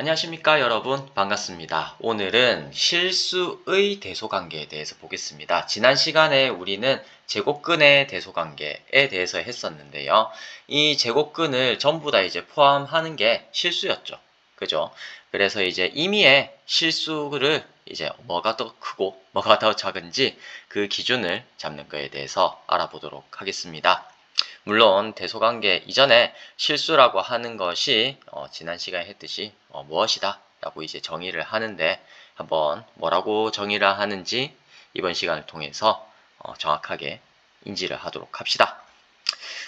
안녕하십니까 여러분 반갑습니다. 오늘은 실수의 대소관계에 대해서 보겠습니다. 지난 시간에 우리는 제곱근의 대소관계에 대해서 했었는데요. 이 제곱근을 전부 다 이제 포함하는 게 실수였죠. 그죠? 그래서 이제 임의의 실수를 이제 뭐가 더 크고 뭐가 더 작은지 그 기준을 잡는 거에 대해서 알아보도록 하겠습니다. 물론 대소관계 이전에 실수라고 하는 것이 어, 지난 시간에 했듯이 어, 무엇이다 라고 이제 정의를 하는데 한번 뭐라고 정의를 하는지 이번 시간을 통해서 어, 정확하게 인지를 하도록 합시다.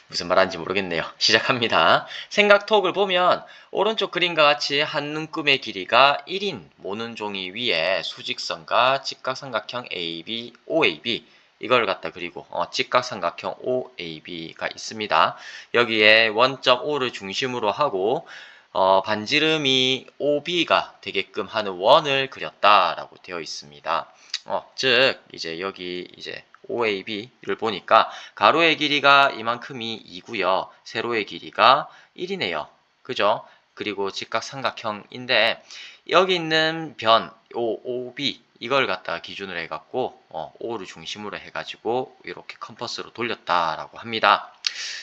무슨 말하는지 모르겠네요. 시작합니다. 생각톡을 보면 오른쪽 그림과 같이 한 눈금의 길이가 1인 모는 종이 위에 수직선과 직각삼각형 AB, OAB 이걸 갖다 그리고 어, 직각삼각형 OAB가 있습니다. 여기에 원점 O를 중심으로 하고 어, 반지름이 OB가 되게끔 하는 원을 그렸다라고 되어 있습니다. 어, 즉 이제 여기 이제 OAB를 보니까 가로의 길이가 이만큼이 2고요. 세로의 길이가 1이네요. 그죠? 그리고 직각삼각형인데 여기 있는 변 OB 이걸 갖다가 기준으로 해갖고 어, O를 중심으로 해가지고 이렇게 컴퍼스로 돌렸다라고 합니다.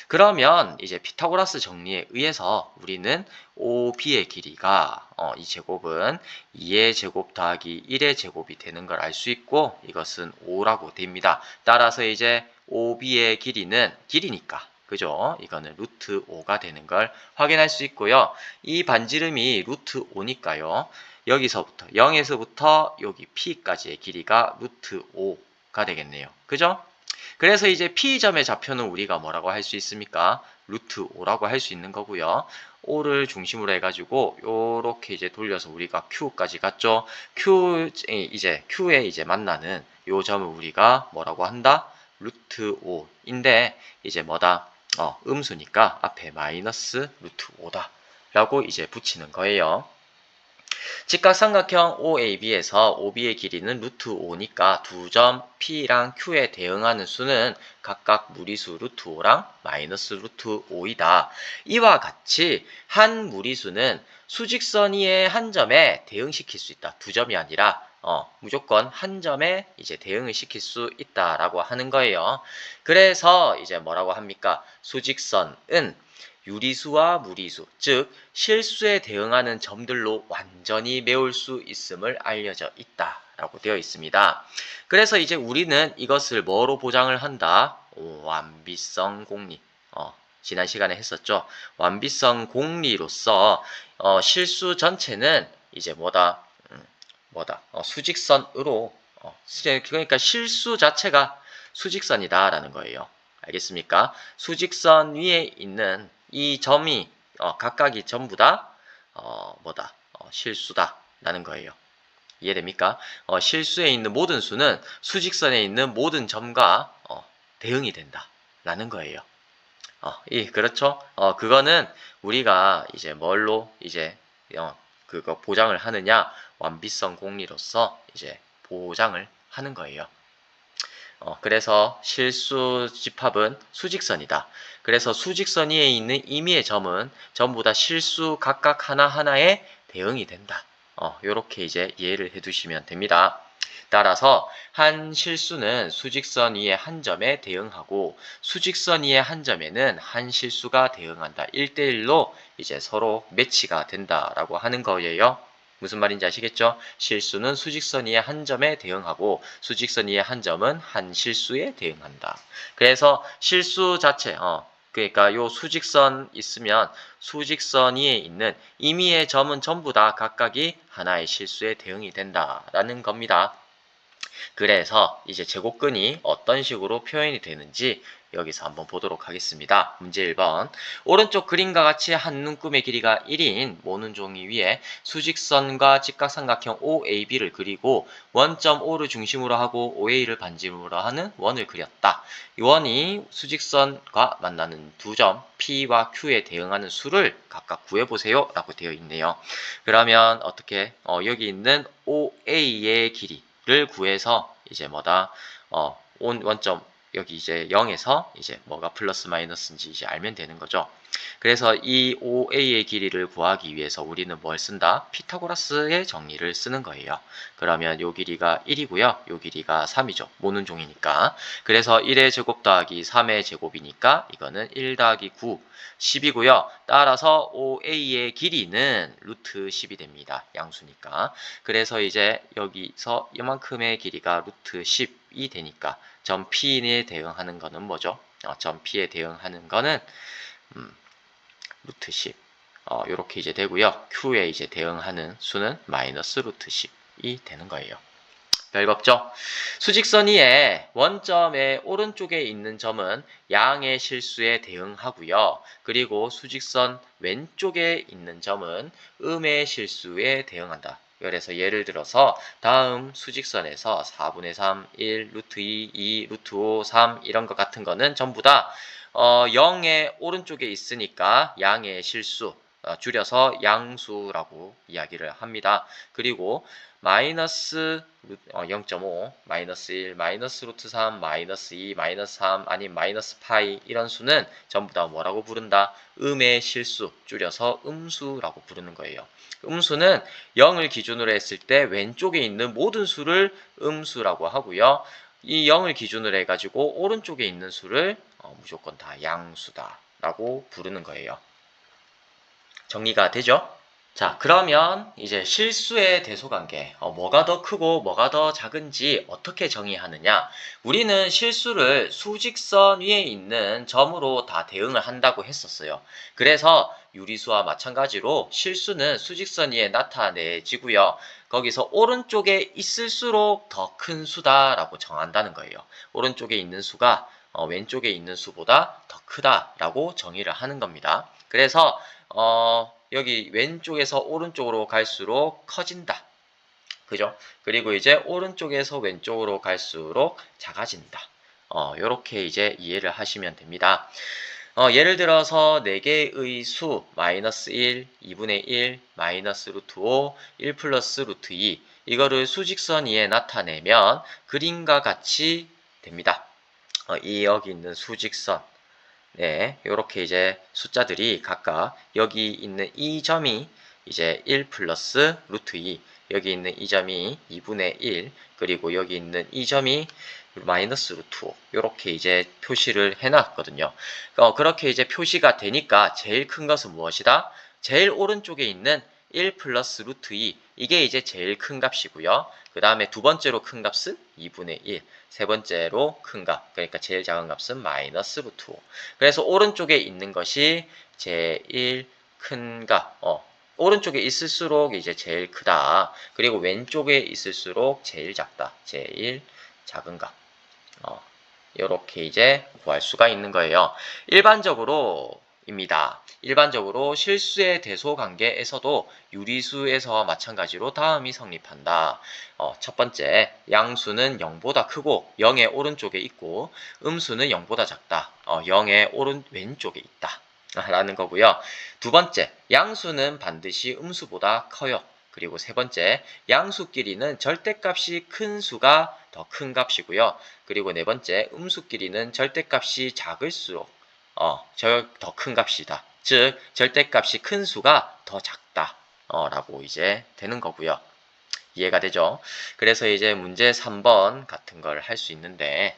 그러면 이제 피타고라스 정리에 의해서 우리는 OB의 길이가 어, 이 제곱은 2의 제곱 더하기 1의 제곱이 되는 걸 알 수 있고 이것은 5라고 됩니다. 따라서 이제 OB의 길이는 길이니까 그죠? 이거는 루트 5가 되는 걸 확인할 수 있고요. 이 반지름이 루트 5니까요. 여기서부터 0에서부터 여기 P까지의 길이가 루트 5가 되겠네요. 그죠? 그래서 이제 P점의 좌표는 우리가 뭐라고 할 수 있습니까? 루트 5라고 할 수 있는 거고요. 5를 중심으로 해가지고 요렇게 이제 돌려서 우리가 Q까지 갔죠. Q 이제 Q에 이제 만나는 요 점을 우리가 뭐라고 한다? 루트 5인데 이제 뭐다? 어, 음수니까 앞에 마이너스 루트 5다 라고 이제 붙이는 거예요. 직각삼각형 OAB에서 OB의 길이는 루트 5니까 두 점 P랑 Q에 대응하는 수는 각각 무리수 루트 5랑 마이너스 루트 5이다. 이와 같이 한 무리수는 수직선 위의 한 점에 대응시킬 수 있다. 두 점이 아니라 어, 무조건 한 점에 이제 대응을 시킬 수 있다라고 하는 거예요. 그래서 이제 뭐라고 합니까? 수직선은 유리수와 무리수, 즉 실수에 대응하는 점들로 완전히 메울 수 있음을 알려져 있다 라고 되어 있습니다. 그래서 이제 우리는 이것을 뭐로 보장을 한다? 오, 완비성 공리. 어, 지난 시간에 했었죠. 완비성 공리로서 어, 실수 전체는 이제 뭐다? 음, 뭐다? 어, 수직선으로 어, 그러니까 실수 자체가 수직선이다라는 거예요. 알겠습니까? 수직선 위에 있는 이 점이 어, 각각이 전부 다 어, 뭐다 어, 실수다라는 거예요. 이해됩니까? 어, 실수에 있는 모든 수는 수직선에 있는 모든 점과 어, 대응이 된다라는 거예요. 어, 이 그렇죠? 어, 그거는 우리가 이제 뭘로 이제 어, 그거 보장을 하느냐 완비성 공리로서 이제 보장을 하는 거예요. 어, 그래서 실수 집합은 수직선이다. 그래서 수직선 위에 있는 임의의 점은 전부 다 실수 각각 하나하나에 대응이 된다. 어, 이렇게 이제 이해를 해 두시면 됩니다. 따라서 한 실수는 수직선 위의 한 점에 대응하고 수직선 위의 한 점에는 한 실수가 대응한다. 1대1로 이제 서로 매치가 된다라고 하는 거예요. 무슨 말인지 아시겠죠? 실수는 수직선 위의 한 점에 대응하고 수직선 위의 한 점은 한 실수에 대응한다. 그래서 실수 자체, 어, 그러니까 요 수직선 있으면 수직선 위에 있는 임의의 점은 전부 다 각각이 하나의 실수에 대응이 된다라는 겁니다. 그래서 이제 제곱근이 어떤 식으로 표현이 되는지 여기서 한번 보도록 하겠습니다. 문제 1번 오른쪽 그림과 같이 한 눈금의 길이가 1인 모는 종이 위에 수직선과 직각삼각형 OAB를 그리고 원점 O를 중심으로 하고 OA를 반지름으로 하는 원을 그렸다. 이 원이 수직선과 만나는 두 점 P와 Q에 대응하는 수를 각각 구해보세요 라고 되어 있네요. 그러면 어떻게 어, 여기 있는 OA의 길이를 구해서 이제 뭐다 어, 원점 여기 이제 0에서 이제 뭐가 플러스 마이너스인지 이제 알면 되는 거죠. 그래서 이 OA의 길이를 구하기 위해서 우리는 뭘 쓴다? 피타고라스의 정리를 쓰는 거예요. 그러면 요 길이가 1이고요. 요 길이가 3이죠. 모는 종이니까. 그래서 1의 제곱 더하기 3의 제곱이니까 이거는 1 더하기 9, 10이고요. 따라서 OA의 길이는 루트 10이 됩니다. 양수니까. 그래서 이제 여기서 이만큼의 길이가 루트 10 이 되니까 점 P에 대응하는 거는 뭐죠? 어, 점 P에 대응하는 거는 음, 루트 10 어, 이렇게 이제 되고요. Q에 이제 대응하는 수는 마이너스 루트 10이 되는 거예요. 별거 없죠? 수직선 위에 원점의 오른쪽에 있는 점은 양의 실수에 대응하고요. 그리고 수직선 왼쪽에 있는 점은 음의 실수에 대응한다. 그래서 예를 들어서 다음 수직선에서 4분의 3, 1, 루트 2, 2, 루트 5, 3 이런 것 같은 거는 전부 다 어, 0의 오른쪽에 있으니까 양의 실수, 어, 줄여서 양수라고 이야기를 합니다. 그리고 마이너스 어, 0.5, 마이너스 1, 마이너스 루트 3, 마이너스 2, 마이너스 3, 아니 마이너스 파이 이런 수는 전부 다 뭐라고 부른다? 음의 실수, 줄여서 음수라고 부르는 거예요. 음수는 0을 기준으로 했을 때 왼쪽에 있는 모든 수를 음수라고 하고요. 이 0을 기준으로 해가지고 오른쪽에 있는 수를 어, 무조건 다 양수다 라고 부르는 거예요. 정리가 되죠? 자, 그러면 이제 실수의 대소관계, 어, 뭐가 더 크고 뭐가 더 작은지 어떻게 정의하느냐? 우리는 실수를 수직선 위에 있는 점으로 다 대응을 한다고 했었어요. 그래서 유리수와 마찬가지로 실수는 수직선 위에 나타내지고요. 거기서 오른쪽에 있을수록 더 큰 수다라고 정한다는 거예요. 오른쪽에 있는 수가 어, 왼쪽에 있는 수보다 더 크다라고 정의를 하는 겁니다. 그래서 어, 여기 왼쪽에서 오른쪽으로 갈수록 커진다. 그죠? 그리고 이제 오른쪽에서 왼쪽으로 갈수록 작아진다. 어, 요렇게 이제 이해를 하시면 됩니다. 어, 예를 들어서 4개의 수, 마이너스 1, 2분의 1, 마이너스 루트 5, 1 플러스 루트 2, 이거를 수직선 위에 나타내면 그림과 같이 됩니다. 어, 이 여기 있는 수직선, 네, 이렇게 이제 숫자들이 각각 여기 있는 이 점이 이제 1 플러스 루트 2, 여기 있는 이 점이 2분의 1, 그리고 여기 있는 이 점이 마이너스 루트 5 이렇게 이제 표시를 해놨거든요. 어, 그렇게 이제 표시가 되니까 제일 큰 것은 무엇이다? 제일 오른쪽에 있는 1 플러스 루트 2 이게 이제 제일 큰 값이고요. 그 다음에 두 번째로 큰 값은 2분의 1, 세 번째로 큰 값, 그러니까 제일 작은 값은 마이너스 루트 5. 그래서 오른쪽에 있는 것이 제일 큰 값, 어, 오른쪽에 있을수록 이제 제일 크다. 그리고 왼쪽에 있을수록 제일 작다. 제일 작은 값. 어, 이렇게 이제 구할 수가 있는 거예요. 일반적으로 입니다. 일반적으로 실수의 대소 관계에서도 유리수에서 마찬가지로 다음이 성립한다. 어, 첫 번째, 양수는 0보다 크고 0의 오른쪽에 있고 음수는 0보다 작다. 어, 0의 오른 왼쪽에 있다. 라는 거고요. 두 번째, 양수는 반드시 음수보다 커요. 그리고 세 번째, 양수끼리는 절대값이 큰 수가 더 큰 값이고요. 그리고 네 번째, 음수끼리는 절대값이 작을수록 어, 더 큰 값이다. 즉, 절대값이 큰 수가 더 작다. 어, 라고 이제 되는 거고요. 이해가 되죠? 그래서 이제 문제 3번 같은 걸 할 수 있는데,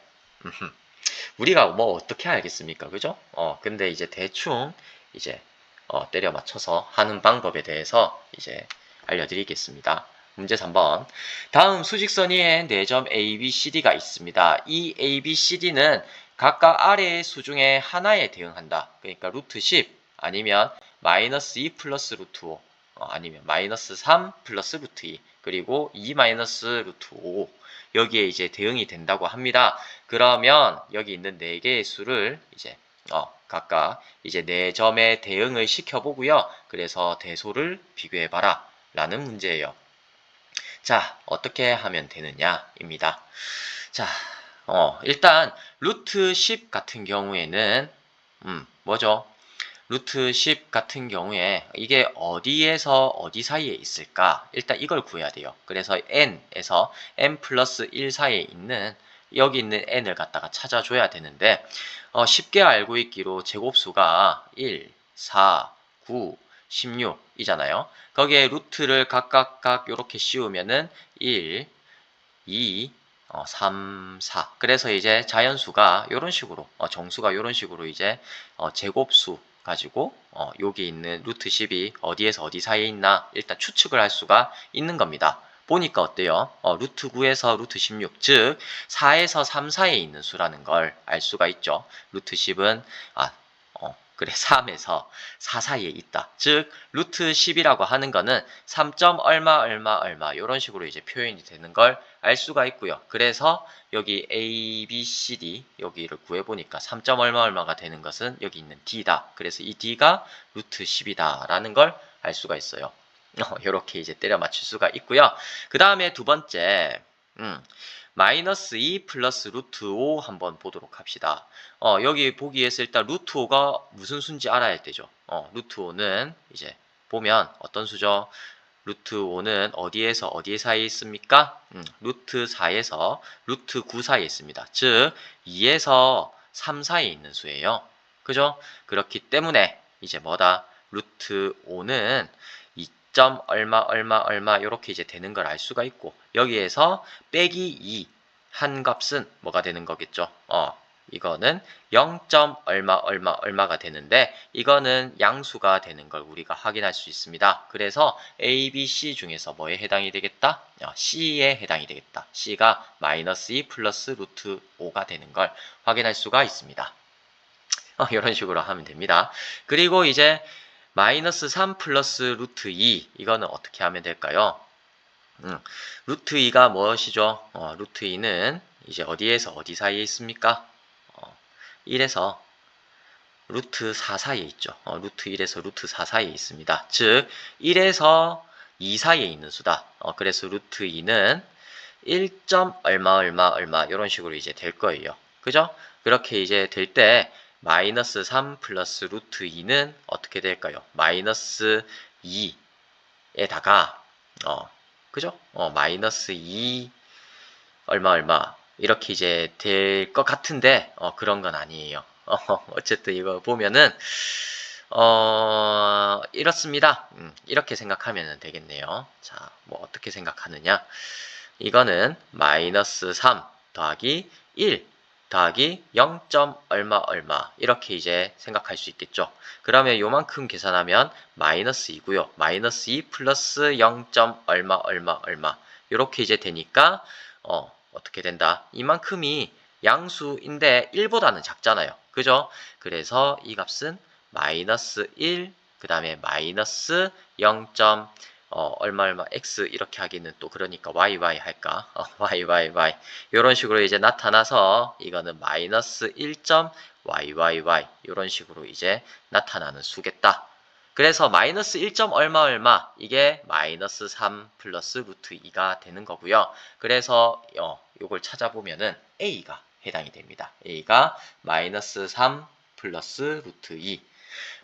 우리가 뭐 어떻게 알겠습니까? 그죠? 어, 근데 이제 대충 이제 어, 때려 맞춰서 하는 방법에 대해서 이제 알려드리겠습니다. 문제 3번. 다음 수직선 위에 4점 A, B, C, D가 있습니다. 이 A, B, C, D는 각각 아래의 수 중에 하나에 대응한다. 그러니까 루트 10 아니면 마이너스 2 플러스 루트 5 어, 아니면 마이너스 3 플러스 루트 2 그리고 2 마이너스 루트 5 여기에 이제 대응이 된다고 합니다. 그러면 여기 있는 4개의 수를 이제 어, 각각 이제 4점에 대응을 시켜보고요. 그래서 대소를 비교해봐라 라는 문제예요. 자, 어떻게 하면 되느냐 입니다. 자, 어, 일단 루트 10 같은 경우에는 음, 뭐죠? 루트 10 같은 경우에 이게 어디에서 어디 사이에 있을까? 일단 이걸 구해야 돼요. 그래서 n에서 n 플러스 1 사이에 있는 여기 있는 n을 갖다가 찾아줘야 되는데 어, 쉽게 알고 있기로 제곱수가 1, 4, 9, 16이잖아요. 거기에 루트를 각각 각 이렇게 씌우면은 1, 2, 어, 3, 4. 그래서 이제 자연수가 이런 식으로, 어, 정수가 이런 식으로 이제 어, 제곱수 가지고 어, 여기 있는 루트 10이 어디에서 어디 사이에 있나 일단 추측을 할 수가 있는 겁니다. 보니까 어때요? 어, 루트 9에서 루트 16, 즉 4에서 3 사이에 있는 수라는 걸 알 수가 있죠. 루트 10은 아, 어, 그래 3에서 4 사이에 있다. 즉 루트 10이라고 하는 거는 3. 얼마 얼마 얼마 이런 식으로 이제 표현이 되는 걸 알 수가 있고요. 그래서 여기 A, B, C, D 여기를 구해 보니까 3. 얼마 얼마가 되는 것은 여기 있는 D다. 그래서 이 D가 루트 10이다 라는 걸 알 수가 있어요. 이렇게 이제 때려 맞출 수가 있고요. 그 다음에 두 번째, 음, 마이너스 2 플러스 루트 5 한번 보도록 합시다. 어, 여기 보기 위해서 일단 루트 5가 무슨 수인지 알아야 되죠. 어, 루트 5는 이제 보면 어떤 수죠? 루트 5는 어디에서 어디 사이에 있습니까? 음, 루트 4에서 루트 9 사이에 있습니다. 즉 2에서 3 사이에 있는 수예요. 그죠? 그렇기 때문에 이제 뭐다? 루트 5는 2 점 얼마 얼마 얼마 이렇게 이제 되는 걸 알 수가 있고 여기에서 빼기 2 한 값은 뭐가 되는 거겠죠? 어, 이거는 0. 얼마 얼마 얼마가 되는데 이거는 양수가 되는 걸 우리가 확인할 수 있습니다. 그래서 A, B, C 중에서 뭐에 해당이 되겠다? 어, C에 해당이 되겠다. C가 마이너스 2 플러스 루트 5가 되는 걸 확인할 수가 있습니다. 어, 이런 식으로 하면 됩니다. 그리고 이제 마이너스 3 플러스 루트 2 이거는 어떻게 하면 될까요? 음, 루트 2가 무엇이죠? 어, 루트 2는 이제 어디에서 어디 사이에 있습니까? 어, 1에서 루트 4 사이에 있죠. 어, 루트 1에서 루트 4 사이에 있습니다. 즉 1에서 2 사이에 있는 수다. 어, 그래서 루트 2는 1. 얼마 얼마 얼마 이런 식으로 이제 될 거예요. 그죠? 그렇게 이제 될 때 마이너스 3 플러스 루트 2는 어떻게 될까요? 마이너스 2에다가 어, 그죠? 어, 마이너스 2 얼마 얼마 이렇게 이제 될 것 같은데 어, 그런 건 아니에요. 어, 어쨌든 이거 보면은 어, 이렇습니다. 음, 이렇게 생각하면 되겠네요. 자, 뭐 어떻게 생각하느냐? 이거는 마이너스 3 더하기 1 더하기 0. 얼마 얼마 이렇게 이제 생각할 수 있겠죠. 그러면 요만큼 계산하면 마이너스 2고요. 마이너스 2 플러스 0. 얼마 얼마 얼마 이렇게 이제 되니까 어, 어떻게 된다? 이만큼이 양수인데 1보다는 작잖아요. 그죠? 그래서 이 값은 마이너스 1, 그 다음에 마이너스 0. 어, 얼마 얼마 x 이렇게 하기는 또 그러니까 yy 할까? 어, yy 이런 식으로 이제 나타나서 이거는 마이너스 1.yyy 이런 식으로 이제 나타나는 수겠다. 그래서 마이너스 1. 얼마 얼마 이게 마이너스 3 플러스 루트 2가 되는 거고요. 그래서 어, 이걸 찾아보면은 a가 해당이 됩니다. a가 마이너스 3 플러스 루트 2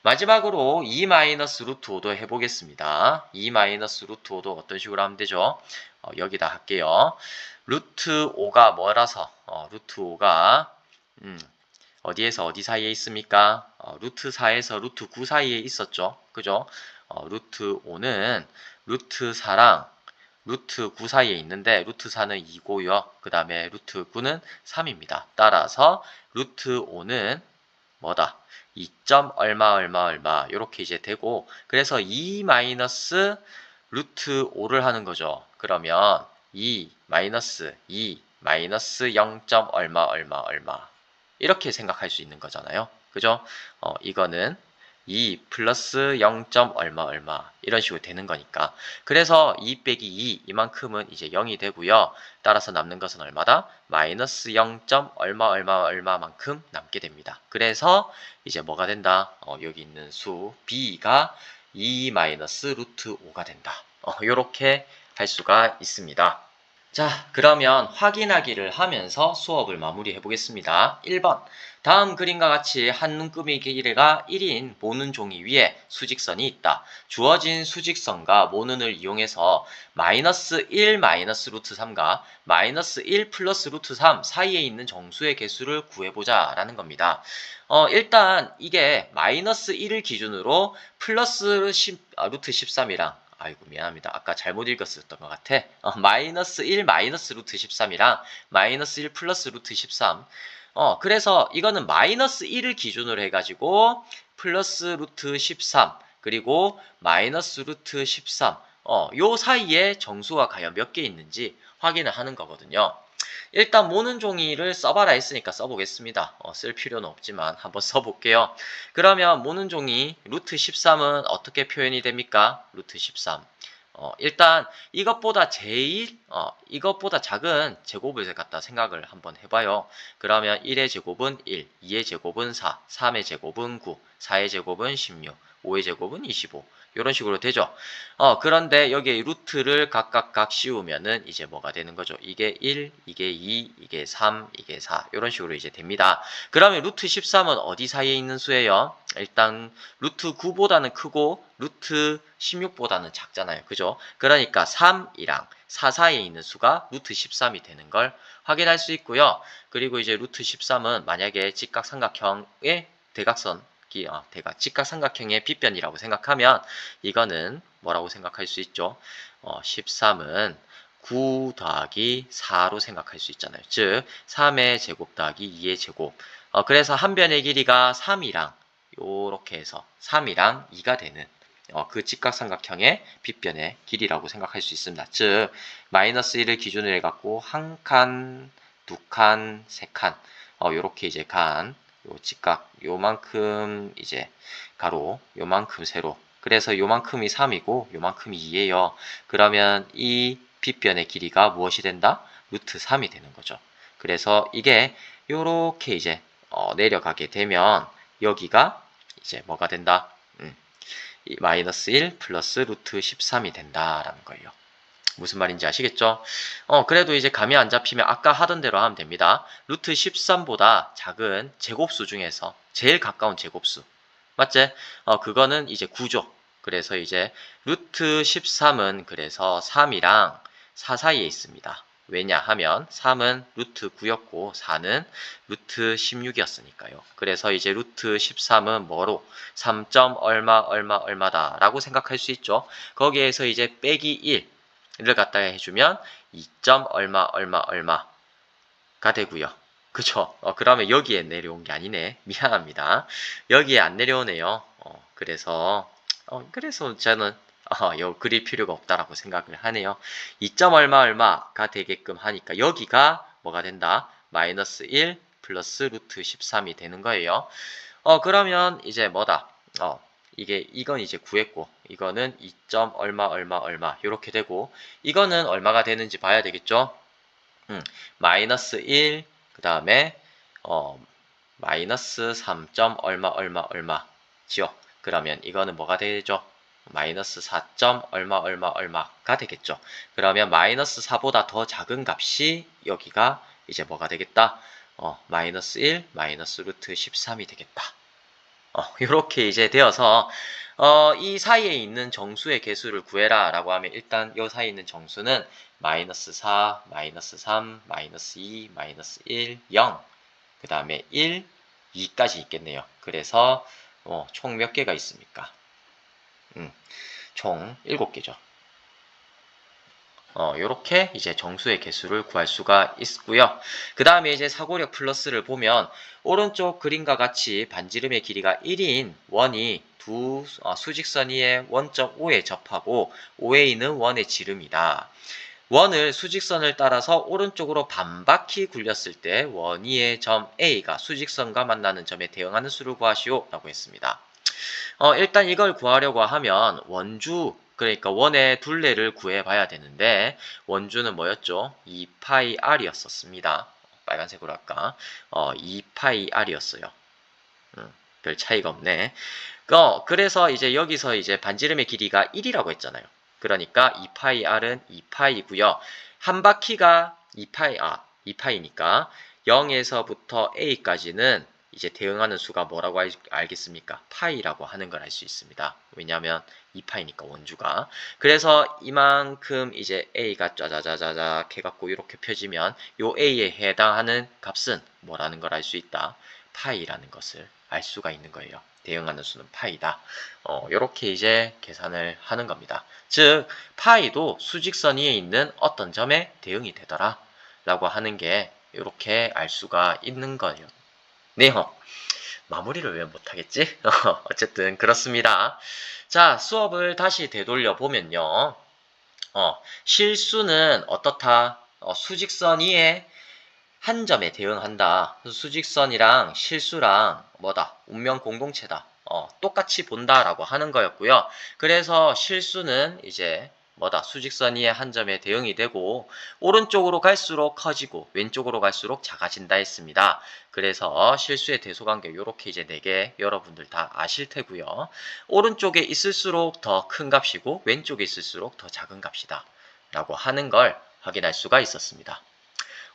마지막으로 2 마이너스 루트 5도 해보겠습니다. 2 마이너스 루트 5도 어떤 식으로 하면 되죠? 어, 여기다 할게요. 루트 5가 뭐라서 어, 루트 5가 음, 어디에서 어디 사이에 있습니까? 어, 루트 4에서 루트 9 사이에 있었죠. 그죠? 어, 루트 5는 루트 4랑 루트 9 사이에 있는데 루트 4는 2고요. 그 다음에 루트 9는 3입니다. 따라서 루트 5는 뭐다? 2. 얼마 얼마 얼마 이렇게 이제 되고 그래서 2 마이너스 루트 5를 하는 거죠. 그러면 2 마이너스 2 마이너스 0. 얼마 얼마 얼마 이렇게 생각할 수 있는 거잖아요. 그죠? 어, 이거는 2 플러스 0. 얼마 얼마 이런 식으로 되는 거니까 그래서 2 빼기 2 이만큼은 이제 0이 되고요 따라서 남는 것은 얼마다? 마이너스 0. 얼마 얼마 얼마만큼 남게 됩니다 그래서 이제 뭐가 된다? 어, 여기 있는 수 b가 2 마이너스 루트 5가 된다 어, 이렇게 할 수가 있습니다 자, 그러면 확인하기를 하면서 수업을 마무리해 보겠습니다. 1번. 다음 그림과 같이 한 눈금이 길이가 1인 모눈 종이 위에 수직선이 있다. 주어진 수직선과 모눈을 이용해서 마이너스 1 마이너스 루트 3과 마이너스 1 플러스 루트 3 사이에 있는 정수의 개수를 구해보자 라는 겁니다. 어, 일단 이게 마이너스 1을 기준으로 플러스 10, 아, 루트 13이랑 아이고 미안합니다. 아까 잘못 읽었었던 것 같아. 어, 마이너스 1 마이너스 루트 13이랑 마이너스 1 플러스 루트 13 어, 그래서 이거는 마이너스 1을 기준으로 해가지고 플러스 루트 13 그리고 마이너스 루트 13 어, 요 사이에 정수가 과연 몇 개 있는지 확인을 하는 거거든요. 일단 모는 종이를 써봐라 했으니까 써보겠습니다. 어, 쓸 필요는 없지만 한번 써볼게요. 그러면 모는 종이 루트 13은 어떻게 표현이 됩니까? 루트 13. 어, 일단 이것보다 제일 어, 이것보다 작은 제곱을 갖다 생각을 한번 해봐요. 그러면 1의 제곱은 1, 2의 제곱은 4, 3의 제곱은 9, 4의 제곱은 16, 5의 제곱은 25 이런 식으로 되죠. 어, 그런데 여기에 루트를 각각 각 씌우면은 이제 뭐가 되는 거죠? 이게 1, 이게 2, 이게 3, 이게 4 이런 식으로 이제 됩니다. 그러면 루트 13은 어디 사이에 있는 수예요? 일단 루트 9보다는 크고 루트 16보다는 작잖아요. 그죠? 그러니까 3이랑 4 사이에 있는 수가 루트 13이 되는 걸 확인할 수 있고요. 그리고 이제 루트 13은 만약에 직각삼각형의 대각선 기, 어, 대각 직각 삼각형의 빗변이라고 생각하면 이거는 뭐라고 생각할 수 있죠? 어, 13은 9 더하기 4로 생각할 수 있잖아요. 즉 3의 제곱 더하기 2의 제곱. 어, 그래서 한 변의 길이가 3이랑 요렇게 해서 3이랑 2가 되는 어, 그 직각삼각형의 빗변의 길이라고 생각할 수 있습니다. 즉 마이너스 1을 기준으로 해갖고 한 칸, 두 칸, 세 칸, 어, 요렇게 이제 간, 요 직각 요만큼 이제 가로, 요만큼 세로. 그래서 요만큼이 3이고 요만큼이 2예요. 그러면 이 빗변의 길이가 무엇이 된다? 루트 3이 되는 거죠. 그래서 이게 요렇게 이제 어, 내려가게 되면 여기가 이제 뭐가 된다? 음, 마이너스 1 플러스 루트 13이 된다라는 거예요. 무슨 말인지 아시겠죠? 어, 그래도 이제 감이 안 잡히면 아까 하던 대로 하면 됩니다. 루트 13보다 작은 제곱수 중에서 제일 가까운 제곱수. 맞지? 어, 그거는 이제 9죠. 그래서 이제 루트 13은 그래서 3이랑 4 사이에 있습니다. 왜냐 하면 3은 루트 9였고 4는 루트 16이었으니까요. 그래서 이제 루트 13은 뭐로 3. 얼마 얼마 얼마다 라고 생각할 수 있죠. 거기에서 이제 빼기 1 을 갖다가 해주면 2. 얼마 얼마 얼마가 되고요. 그쵸? 어, 그러면 여기에 내려온 게 아니네. 미안합니다. 여기에 안 내려오네요. 어, 그래서 어, 그래서 저는 어, 요 그릴 필요가 없다라고 생각을 하네요. 2. 얼마 얼마가 되게끔 하니까 여기가 뭐가 된다? 마이너스 1 플러스 루트 13이 되는 거예요. 어, 그러면 이제 뭐다? 어, 이게 이건 이제 구했고 이거는 2. 얼마 얼마 얼마 이렇게 되고 이거는 얼마가 되는지 봐야 되겠죠? 음, 마이너스 1 그 다음에 어, 마이너스 3. 얼마 얼마 얼마 지요. 그러면 이거는 뭐가 되죠? 마이너스 4. 얼마 얼마 얼마가 되겠죠. 그러면 마이너스 4보다 더 작은 값이 여기가 이제 뭐가 되겠다? 어, 마이너스 1, 마이너스 루트 13이 되겠다. 어, 이렇게 이제 되어서 어, 이 사이에 있는 정수의 개수를 구해라 라고 하면 일단 이 사이에 있는 정수는 마이너스 4, 마이너스 3, 마이너스 2, 마이너스 1, 0, 그 다음에 1, 2까지 있겠네요. 그래서 어, 총 몇 개가 있습니까? 음, 총 7개죠. 어, 요렇게 이제 정수의 개수를 구할 수가 있고요. 그 다음에 이제 사고력 플러스를 보면 오른쪽 그림과 같이 반지름의 길이가 1인 원이 두 어, 수직선 위에 원점 O에 접하고 O에 있는 원의 지름이다. 원을 수직선을 따라서 오른쪽으로 반바퀴 굴렸을 때 원위의 점 A가 수직선과 만나는 점에 대응하는 수를 구하시오 라고 했습니다. 어, 일단 이걸 구하려고 하면 원주 그러니까 원의 둘레를 구해봐야 되는데 원주는 뭐였죠? 2파이 r이었었습니다. 빨간색으로 할까? 어, 2파이 r이었어요. 음, 별 차이가 없네. 어, 그래서 이제 여기서 이제 반지름의 길이가 1이라고 했잖아요. 그러니까 2파이 r은 2파이고요. 한 바퀴가 2파이 아 2파이니까 0에서부터 a까지는 이제 대응하는 수가 뭐라고 알, 알겠습니까? 파이라고 하는 걸 알 수 있습니다. 왜냐하면 2파이니까 원주가. 그래서 이만큼 이제 a가 짜자자자자 해갖고 이렇게 펴지면 요 a에 해당하는 값은 뭐라는 걸 알 수 있다. 파이라는 것을 알 수가 있는 거예요. 대응하는 수는 파이다. 어, 이렇게 이제 계산을 하는 겁니다. 즉, 파이도 수직선 위에 있는 어떤 점에 대응이 되더라. 라고 하는 게 이렇게 알 수가 있는 거예요. 네요. 마무리를 왜 못하겠지? 어쨌든 그렇습니다. 자, 수업을 다시 되돌려 보면요. 어, 실수는 어떻다? 어, 수직선 위에 한 점에 대응한다. 수직선이랑 실수랑 뭐다? 운명 공동체다. 어, 똑같이 본다라고 하는 거였고요. 그래서 실수는 이제 뭐다? 수직선 위에 한 점에 대응이 되고 오른쪽으로 갈수록 커지고 왼쪽으로 갈수록 작아진다 했습니다. 그래서 실수의 대소관계 이렇게 이제 네개 여러분들 다 아실 테고요. 오른쪽에 있을수록 더 큰 값이고 왼쪽에 있을수록 더 작은 값이다. 라고 하는 걸 확인할 수가 있었습니다.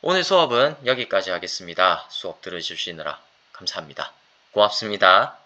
오늘 수업은 여기까지 하겠습니다. 수업 들어주시느라 감사합니다. 고맙습니다.